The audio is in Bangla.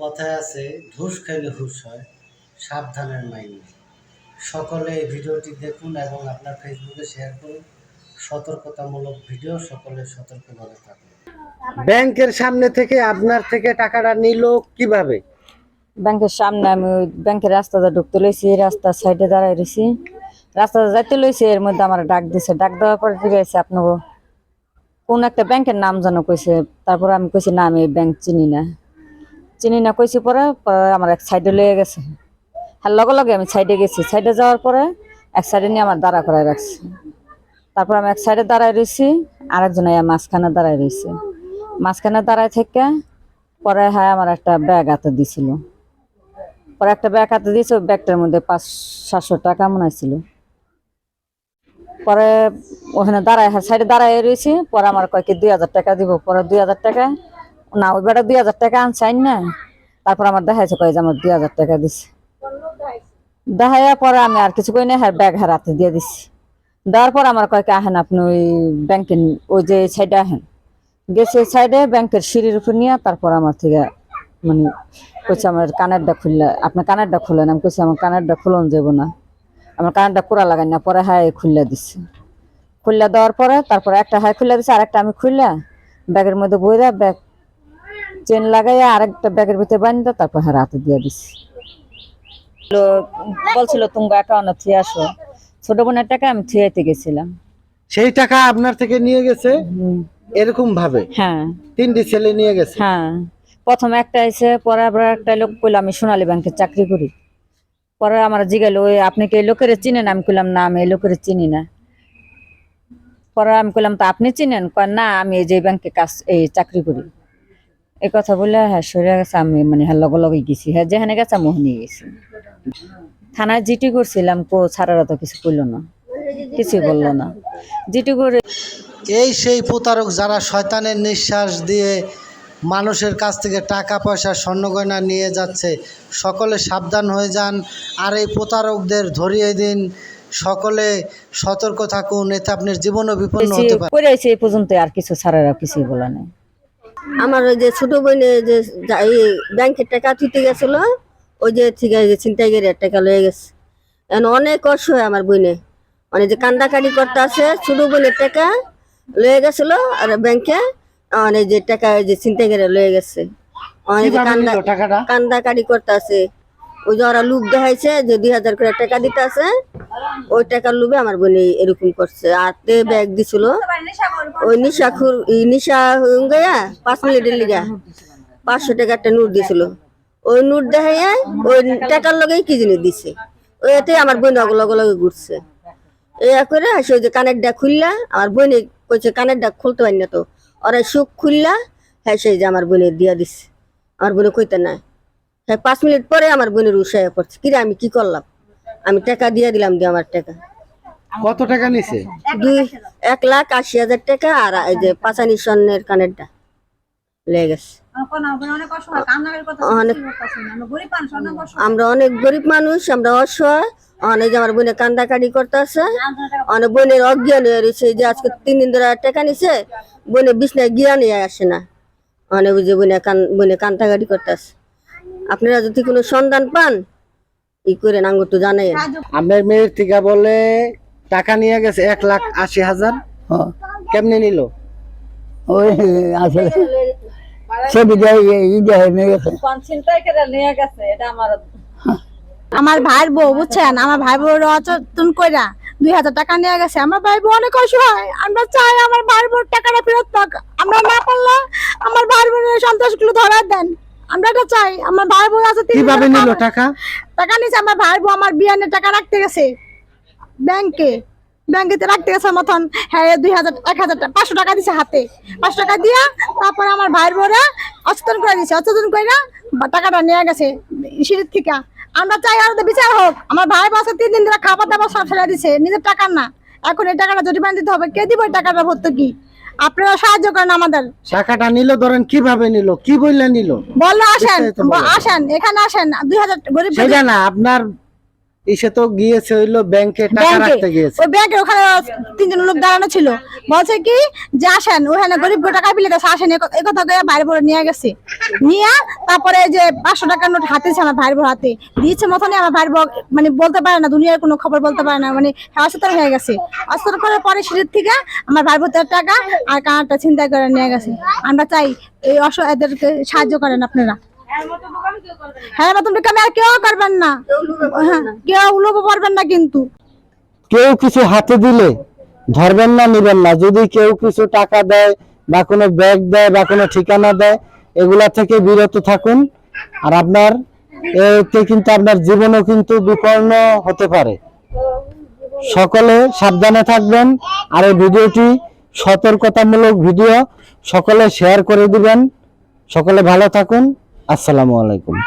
কথায় আছে ঘুষ খাইলে হুশ হয় সাবধানের মাইনে সকলে এই ভিডিওটি দেখুন এবং আপনার ফেসবুকে শেয়ার করুন। সতর্কতামূলক ভিডিও সকলে সতর্কভাবে থাকুন। ব্যাংকের সামনে থেকে আপনার থেকে টাকাটা নিল কীভাবে? ব্যাংকের সামনে আমি ব্যাংকের রাস্তাটা ঢুকতে লইছি এই রাস্তার সাইডে দাঁড়াই রয়েছি রাস্তাটা যাইতে লইছি এর মধ্যে আমার ডাক দিছে। ডাক দেওয়ার পরে জিজ্ঞাসা আপনাকে কোন একটা ব্যাংকের নাম যেন কইছে। তারপর আমি কইছি না আমি এই ব্যাংক চিনি না। চিনি না কইছি পরে আমার এক সাইডে লয়ে গেছে। আর লগে লগে আমি সাইডে গেছি। সাইডে যাওয়ার পরে এক সাইডে নিয়ে আমার দাঁড়া করায় রাখছে। তারপর আমি এক সাইডে দাঁড়ায় রয়েছি আরেকজন মাঝখানে দাঁড়ায় রয়েছে মাঝখানে দাঁড়ায় থেকে পরে হ্যাঁ আমার একটা ব্যাগ হাতে দিছিল। পরে একটা ব্যাগ হাতে দিয়েছে ব্যাগটার মধ্যে পাঁচ, সাতশো টাকা মনে হয়েছিল পরে ওখানে দাঁড়ায় হ্যাঁ সাইডে দাঁড়ায় রয়েছি পরে আমার কয়েক দুই হাজার টাকা দিব? পরে দুই হাজার টাকা না, ওই বেটা দুই হাজার টাকা আনছে, আইন না? তারপর আমার দেখাইছে, কয়ে যে আমার দুই হাজার টাকা দিছে। দেখাইয়া পরে আমি আর কিছু কই না হ্যাঁ ব্যাগ হ্যাঁ রাতে দিয়ে দিছি। দেওয়ার পর আমার কয়েক আহেন আপনি ওই ব্যাংকের, ওই যে সাইডে আহেন। গেছে সাইডে ব্যাংকের সিঁড়ির উপর নিয়ে তারপর আমার থেকে মানে কইছে আমার কানেরটা খুললে, আপনার কানেরটা খুলেন আমি কইছি, আমার কানেরটা খুলন যাব না। আমার কানেরটা কুড়া লাগাই না, পরে হাই খুললে দিচ্ছে খুললে দেওয়ার পরে, তারপরে একটা হাই খুললে দিছে আর একটা আমি খুললে ব্যাগের মধ্যে বইরা ব্যাগ চেন লাগাইয়া আরেকটা ব্যাগের ভিতরে বান্ধা তারপর হ্যাঁ রাতে দিয়ে দিছি বলছিল তুমি অ্যাকাউন্টে থুয়ে আসো। ছোট বোনের টাকা আমি থুয়েতে গেছিলাম। সেই টাকা আপনার থেকে নিয়ে গেছে? এরকম ভাবে? হ্যাঁ। তিনটি ছেলে নিয়ে গেছে? হ্যাঁ। প্রথমে একটা এসে পরে আবার একটা লোক কইলো আমি সোনালী ব্যাংকে চাকরি করি। পরে আমার জিগাইলো ওই আপনি কি এই লোকের চিনেন? আমি কইলাম না আমি এই লোকের চিনি না। পরে আমি কইলাম তো আপনি চিনেন? কয় না আমি এই যে ব্যাংকে কাজ এই চাকরি করি। এই কথা বলে হ্যাঁ সরে গেছে আমি মানে হ্যাঁ লগে লগে গেছি। হ্যাঁ যেখানে গেছে আমি ওখানে গেছি। থানায় জিটি করছিলাম কো ছাড়ারা তো কিছু করল না। কিছুই বলল না। জিটি করে এই সেই প্রতারক যারা শয়তানের নিঃশ্বাস দিয়ে মানুষের কাছ থেকে টাকা পয়সা স্বর্ণগয়না নিয়ে যাচ্ছে সকলে সাবধান হয়ে যান। আর এই প্রতারকদের ধরিয়ে দিন। সকলে সতর্ক থাকুন। এতে আপনার জীবনও বিপন্ন হতে পারে। এই পর্যন্ত আর কিছু ছাড়ারা কিছুই বলা নেই। আমার ওই যে ছোট বোনে যে ব্যাংকের টাকা তুলতে গেছিল ওই যে ঠিক আছে চিন্তাই গেলে টাকা লয়ে গেছে। এখন অনেক অসহায় আমার বোনে মানে যে কান্দাকাটি করতে আছে ছোট বোনের টাকা লয়ে গেছিল আর ব্যাংকে মানে যে টাকা ওই যে চিন্তাই গেলে লয়ে গেছে। অনেক কান্দা কান্দাকাটি করতে আছে। ওই যে ওরা লুপ দেখাইছে যে দুই হাজার করে টাকা দিতে আছে, ওই টাকার লুবে আমার বোনে এরকম করছে। আর তে ব্যাগ দিছিল। ওই নিশা খুর নিশা গয়া পাঁচ মিনিটের লিগা পাঁচশো টাকা একটা নোট দিছিল। ওই নোট দেখাইয়া ওই টাকার লগেই কি জিনিস দিছে। ওই এতে আমার বোন অগল লগে ঘুরছে। এই করে ওই যে কানের ডাক খুললা, আমার বোনে কইছে কানের ডাক খুলতে পারি না তো। ওরা সুখ খুললা হ্যাঁ সেই যে আমার বোনের দিয়া দিছে। আমার বোনে কইতে নাই। হ্যাঁ পাঁচ মিনিট পরে আমার বোনের উৎসাহ পড়ছে। কিরে আমি কি করলাম? আমি টাকা দিয়ে দিলাম দিয়ে আমার টাকা। কত টাকা নিছে? দুই এক লাখ আশি হাজার টাকা আর এই যে পাঁচানি স্বর্ণের কানেরটা লেগে গেছে। আমরা অনেক গরিব মানুষ আমরা অসহায়। অনেক যে আমার বোনে কান্দাকাটি করতেছে। অনেক বোনের অজ্ঞান হয়ে রয়েছে। যে আজকে তিন দিন ধরে টাকা নিছে বোনে বিছনায় গিয়া নিয়ে আসে না। অনেক বুঝে বোনে কান বোনে কান্দাকাটি করতেছে। আপনারা যদি কোনো সন্ধান পান ই করে আঙ্গুর তো জানাই আপনার মেয়ের থেকে বলে টাকা নিয়ে গেছে এক লাখ আশি হাজার। কেমনে নিল? ওই আসলে ছবি দেয় ই দেয় নিয়ে গেছে। নিয়ে গেছে এটা আমার আমার ভাইয়ের বউ বুঝছেন? আমার ভাই বউর অচেতন কইরা দুই হাজার টাকা নিয়ে গেছে। আমার ভাই বউ অনেক অসহায় আমরা চাই আমার ভাইয়ের বউর টাকাটা ফেরত পাক। আমরা না পারলে আমার ভাইয়ের বোনের সন্ত্রাসগুলো ধরা দেন। আমরা এটা চাই আমার ভাই বউ আছে কীভাবে নিল টাকা- টাকা? নিয়েছে আমার ভাই বউ আমার বিয়ানের টাকা রাখতে গেছে। ব্যাংকে ব্যাংকেতে রাখতে গেছে মতন হ্যাঁ দুই হাজার এক হাজার টাকা পাঁচশো টাকা দিছে হাতে। পাঁচশো টাকা দিয়া তারপরে আমার ভাইয়ের বউরা অচেতন করে দিছে। অচেতন করে টাকাটা নিয়ে গেছে সিঁড়ির থেকে। আমরা চাই আর বিচার হোক। আমার ভাই বাসা তিন দিন ধরে খাবার দাবার সব ফেলে দিছে নিজের টাকা না। এখন এই টাকাটা জরিমানা দিতে হবে। কে দিব এই টাকাটা ভর্তুকি? আপনারা সাহায্য করেন আমাদের। টাকাটা নিল ধরেন কীভাবে নিল? কি বললে নিল? বলল আসেন আসেন এখানে আসেন। দুই হাজার গরিব সেটা না আপনার ইসে তো গিয়েছে হইল ব্যাংকে টাকা রাখতে গিয়েছে। ওই ব্যাংকে ওখানে তিনজন লোক দাঁড়ানো ছিল। বলছে কি যে আসেন ওখানে গরিব টাকা গেছে আসেন এ কথা কয়ে বাইরে বড় নিয়ে গেছে। নিয়ে তারপরে যে পাঁচশো টাকার নোট আমার ভাইয়ের বড় হাতে। দিয়েছে আমার ভাইয়ের মানে বলতে পারে না দুনিয়ার কোনো খবর বলতে পারে না মানে অসতর হয়ে গেছে। অসতর করার পরে সিঁড়ির থেকে আমার ভাইয়ের বউ টাকা আর কানারটা চিন্তা করে নিয়ে গেছে। আমরা চাই এই অসহায়দেরকে সাহায্য করেন আপনারা। হ্যাঁ মতন কামে আর কেউ করবেন না। হ্যাঁ কেউ লোভ পারবেন না কিন্তু। কেউ কিছু হাতে দিলে ধরবেন না নেবেন না। যদি কেউ কিছু টাকা দেয় বা কোনো ব্যাগ দেয় বা কোনো ঠিকানা দেয় এগুলা থেকে বিরত থাকুন। আর আপনার এতে কিন্তু আপনার জীবনও কিন্তু বিপন্ন হতে পারে। সকলে সাবধানে থাকবেন। আর এই ভিডিওটি সতর্কতামূলক ভিডিও। সকলে শেয়ার করে দিবেন। সকলে ভালো থাকুন। আসসালামু আলাইকুম।